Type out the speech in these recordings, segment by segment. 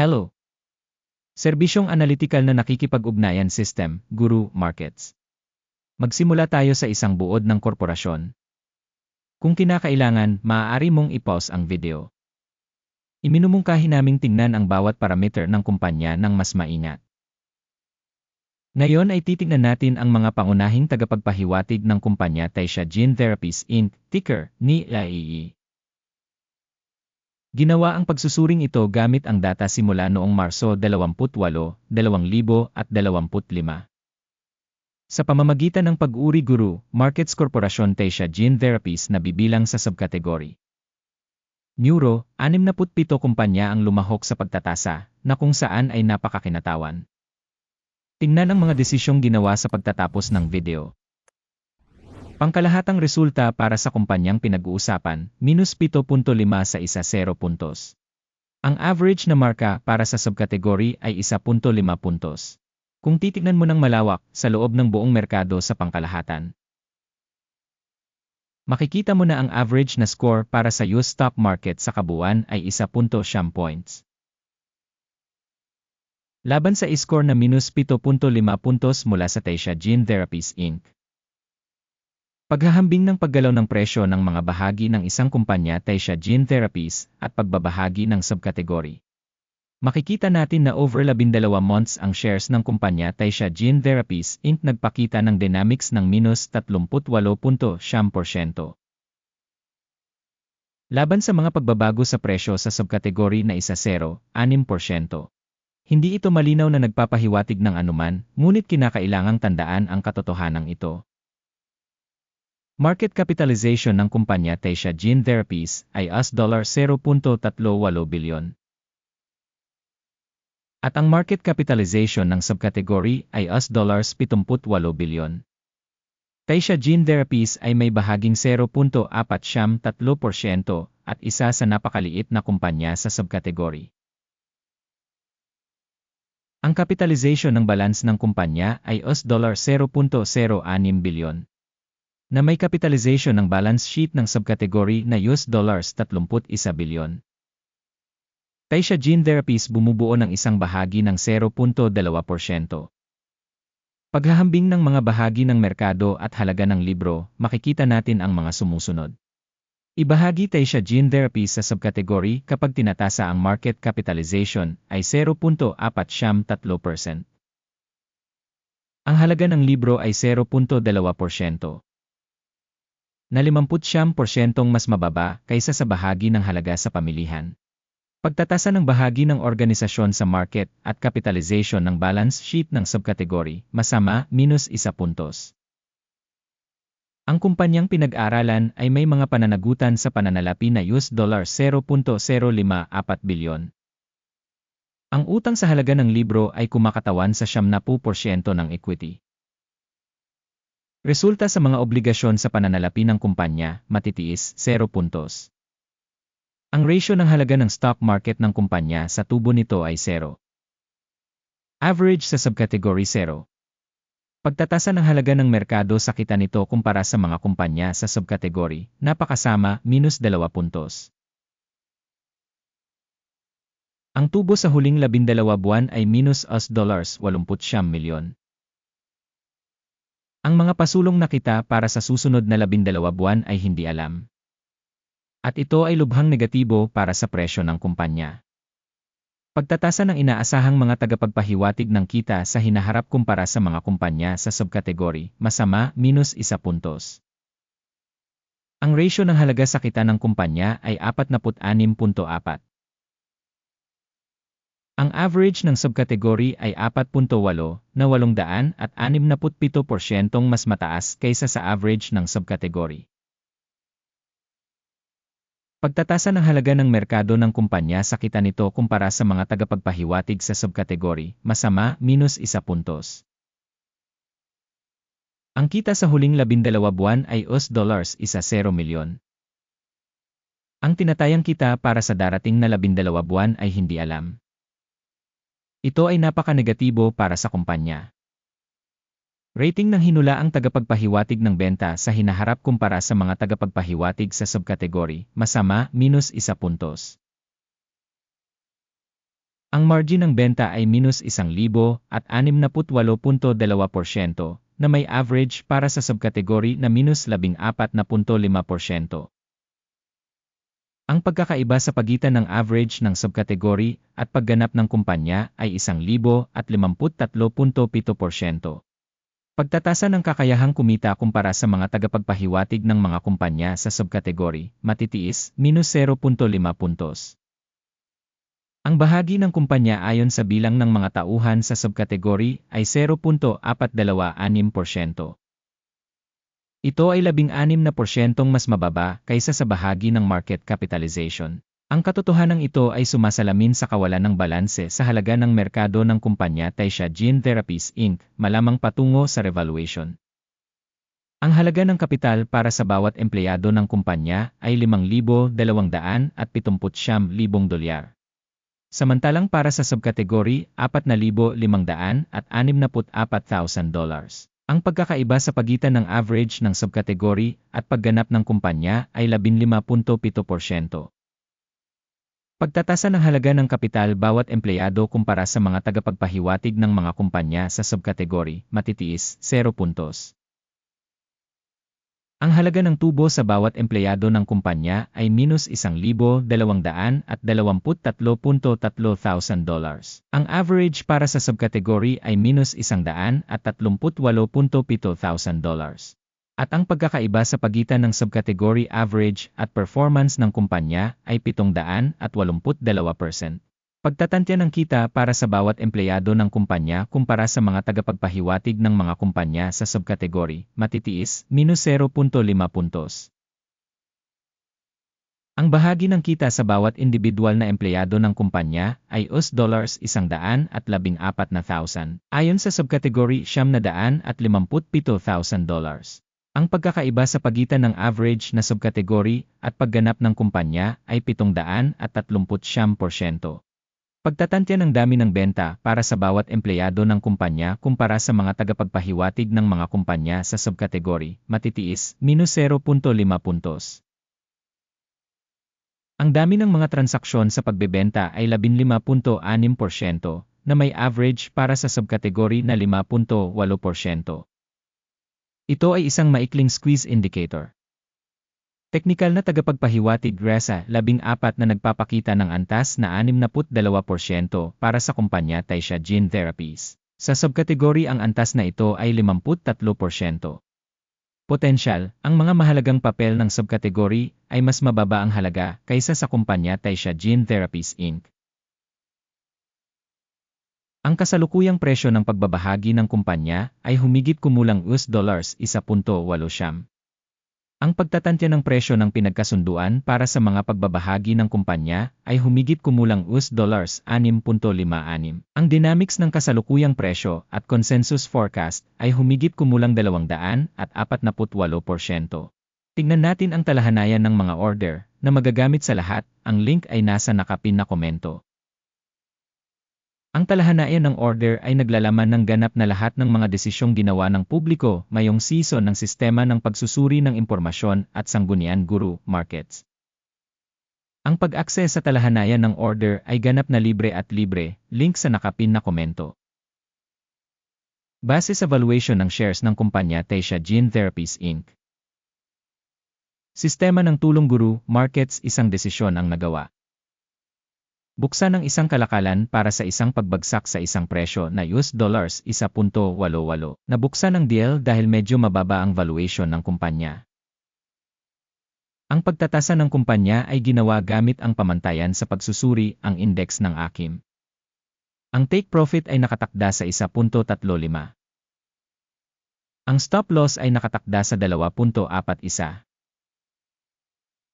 Hello. Serbisyong analytical na nakikipag-ugnayan system, Guru Markets. Magsimula tayo sa isang buod ng korporasyon. Kung kinakailangan, maaari mong i-pause ang video. Iminumungkahi naming tingnan ang bawat parameter ng kumpanya ng mas maingat. Ngayon ay titignan natin ang mga pangunahing tagapagpahiwatig ng kumpanya Taysha Gene Therapies Inc., ticker, ni IEE. Ginawa ang pagsusuring ito gamit ang data simula noong Marso 28, 2025. Sa pamamagitan ng pag-uri guru, Markets Corporation Taysha Gene Therapies na bibilang sa subkategory. Neuro, 67 kumpanya ang lumahok sa pagtatasa, na kung saan ay napakakinatawan. Tingnan ang mga desisyong ginawa sa pagtatapos ng video. Pangkalahatang resulta para sa kumpanyang pinag-uusapan, minus 7.5 sa isa 0 puntos. Ang average na marka para sa subkategory ay 1.5 puntos. Kung titignan mo ng malawak sa loob ng buong merkado sa pangkalahatan, makikita mo na ang average na score para sa US stock market sa kabuuan ay 1.7 points. Laban sa score na minus 7.5 puntos mula sa Taysha Gene Therapies Inc. Paghahambing ng paggalaw ng presyo ng mga bahagi ng isang kumpanya Taysha Gene Therapies at pagbabahagi ng subkategory. Makikita natin na over 12 months ang shares ng kumpanya Taysha Gene Therapies Inc. nagpakita ng dynamics ng minus 38.7%. Laban sa mga pagbabago sa presyo sa subkategory na isa 0, 6%. Hindi ito malinaw na nagpapahiwatig ng anuman, ngunit kinakailangang tandaan ang katotohanan ito. Market capitalization ng kumpanya Taysha Gene Therapies ay US $0.38 bilyon. At ang market capitalization ng subkategory ay US $78 bilyon. Taysha Gene Therapies ay may bahaging 0.43% at isa sa napakaliit na kumpanya sa subkategory. Ang capitalization ng balance ng kumpanya ay US $0.06 bilyon. Na may capitalization ng balance sheet ng subkategory na US $31 bilyon. Taysha Gene Therapies bumubuo ng isang bahagi ng 0.2%. Paghahambing ng mga bahagi ng merkado at halaga ng libro, makikita natin ang mga sumusunod. Ibahagi tayo siya gene therapy sa subkategory kapag tinatasa ang market capitalization ay 0.43%. Ang halaga ng libro ay 0.2%. Na 50% mas mababa kaysa sa bahagi ng halaga sa pamilihan. Pagtatasa ng bahagi ng organisasyon sa market at capitalization ng balance sheet ng subkategory, masama, minus isa puntos. Ang kumpanyang pinag-aralan ay may mga pananagutan sa pananalapi na US dollar 0.054 bilyon. Ang utang sa halaga ng libro ay kumakatawan sa 70% ng equity. Resulta sa mga obligasyon sa pananalapi ng kumpanya, matitiis, 0 puntos. Ang ratio ng halaga ng stock market ng kumpanya sa tubo nito ay 0. Average sa subcategory 0. Pagtatasa ng halaga ng merkado sa kita nito kumpara sa mga kumpanya sa subkategory, napakasama, minus 2 puntos. Ang tubo sa huling 12 buwan ay minus US dollars 89 milyon. Ang mga pasulong na kita para sa susunod na 12 buwan ay hindi alam. At ito ay lubhang negatibo para sa presyo ng kumpanya. Pagtatasa ng inaasahang mga tagapagpahiwatig ng kita sa hinaharap kumpara sa mga kumpanya sa subkategory, masama, minus isa puntos. Ang ratio ng halaga sa kita ng kumpanya ay 46.4. Ang average ng subkategory ay 4.8 na 800 at 67% mas mataas kaysa sa average ng subkategory. Pagtatasa ng halaga ng merkado ng kumpanya sa kita nito kumpara sa mga tagapagpahiwatig sa subkategory, masama, minus isa puntos. Ang kita sa huling labindalawa buwan ay US dollars isa 0 milyon. Ang tinatayang kita para sa darating na labindalawa buwan ay hindi alam. Ito ay napaka-negatibo para sa kumpanya. Rating ng hinula ang tagapagpahiwatig ng benta sa hinaharap kumpara sa mga tagapagpahiwatig sa subkategory, masama, minus isa puntos. Ang margin ng benta ay minus 1,000 at 68.2% na may average para sa subkategory na minus 14.5%. Ang pagkakaiba sa pagitan ng average ng subkategory at pagganap ng kumpanya ay 1,000 at 53.7%. Pagtatasa ng kakayahang kumita kumpara sa mga tagapagpahiwatig ng mga kumpanya sa subkategory, matitiis, minus 0.5 puntos. Ang bahagi ng kumpanya ayon sa bilang ng mga tauhan sa subkategory ay 0.426%. Ito ay 16 na porsyentong mas mababa kaysa sa bahagi ng market capitalization. Ang katotohanan ito ay sumasalamin sa kawalan ng balanse sa halaga ng merkado ng kumpanya Taisha Gene Therapies Inc. malamang patungo sa revaluation. Ang halaga ng kapital para sa bawat empleyado ng kumpanya ay 5,270,000 dolyar. Samantalang para sa subkategory, 4,500 at 64,000 dollars. Ang pagkakaiba sa pagitan ng average ng subkategory at pagganap ng kumpanya ay 15.7%. Pagtatasa ng halaga ng kapital bawat empleyado kumpara sa mga tagapagpahiwatig ng mga kumpanya sa subkategory, matitiis, 0 puntos. Ang halaga ng tubo sa bawat empleyado ng kumpanya ay minus 1,200 at 23.3 thousand dollars. Ang average para sa subkategory ay minus 100 at 38.7 thousand dollars. At ang pagkakaiba sa pagitan ng subkategory average at performance ng kumpanya ay 782%. Pagtatantya ng kita para sa bawat empleyado ng kumpanya kumpara sa mga tagapagpahiwatig ng mga kumpanya sa subkategory, matitiis, minus 0.5 puntos. Ang bahagi ng kita sa bawat individual na empleyado ng kumpanya ay US dollars 114 na thousand, ayon sa subkategory siyam na daan at 57,000 dollars. Ang pagkakaiba sa pagitan ng average na subkategory at pagganap ng kumpanya ay 700 at 30%. Pagtatantya ng dami ng benta para sa bawat empleyado ng kumpanya kumpara sa mga tagapagpahiwatig ng mga kumpanya sa subkategory, matitiis, minus 0.5 puntos. Ang dami ng mga transaksyon sa pagbebenta ay 15.6% na may average para sa subkategory na 5.8%. Ito ay isang maikling squeeze indicator. Teknikal na tagapagpahiwatig RESA 14 na nagpapakita ng antas na 62% para sa kumpanya Taisha Gene Therapies. Sa subkategory ang antas na ito ay 53%. Potensyal, ang mga mahalagang papel ng subkategory ay mas mababa ang halaga kaysa sa kumpanya Taisha Gene Therapies Inc. Ang kasalukuyang presyo ng pagbabahagi ng kumpanya ay humigit kumulang US dollars 1.8 siyam. Ang pagtatantya ng presyo ng pinagkasunduan para sa mga pagbabahagi ng kumpanya ay humigit kumulang US dollars 6.56. Ang dynamics ng kasalukuyang presyo at consensus forecast ay humigit kumulang 200 at 48%. Tingnan natin ang talahanayan ng mga order na magagamit sa lahat. Ang link ay nasa nakapin na komento. Ang talahanayan ng order ay naglalaman ng ganap na lahat ng mga desisyong ginawa ng publiko mayong season ng sistema ng pagsusuri ng impormasyon at sanggunian guru markets. Ang pag-access sa talahanayan ng order ay ganap na libre at libre, link sa nakapin na komento. Base sa valuation ng shares ng kumpanya Taisha Gene Therapies Inc. Sistema ng tulong guru markets isang desisyon ang nagawa. Buksan ang isang kalakalan para sa isang pagbagsak sa isang presyo na US dollars 1.88. Nabuksan ang deal dahil medyo mababa ang valuation ng kumpanya. Ang pagtatasa ng kumpanya ay ginawa gamit ang pamantayan sa pagsusuri ang index ng AKIM. Ang take profit ay nakatakda sa 1.35. Ang stop loss ay nakatakda sa 2.41.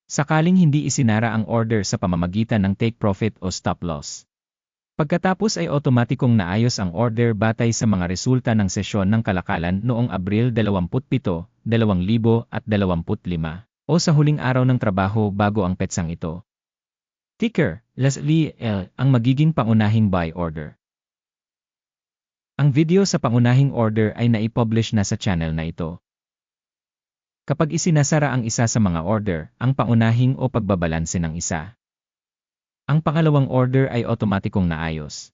Sakaling hindi isinara ang order sa pamamagitan ng take profit o stop loss. Pagkatapos ay otomatikong naayos ang order batay sa mga resulta ng sesyon ng kalakalan noong Abril 27, 2025 o sa huling araw ng trabaho bago ang petsang ito. Ticker, Leslie L. ang magiging pangunahing buy order. Ang video sa pangunahing order ay naipublish na sa channel na ito. Kapag isinasara ang isa sa mga order, ang paunahing o pagbabalanse ng isa. Ang pangalawang order ay otomatikong naayos.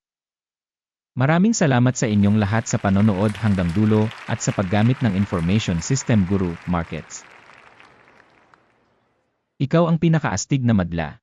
Maraming salamat sa inyong lahat sa panonood hanggang dulo at sa paggamit ng Information System Guru Markets. Ikaw ang pinakaastig na madla.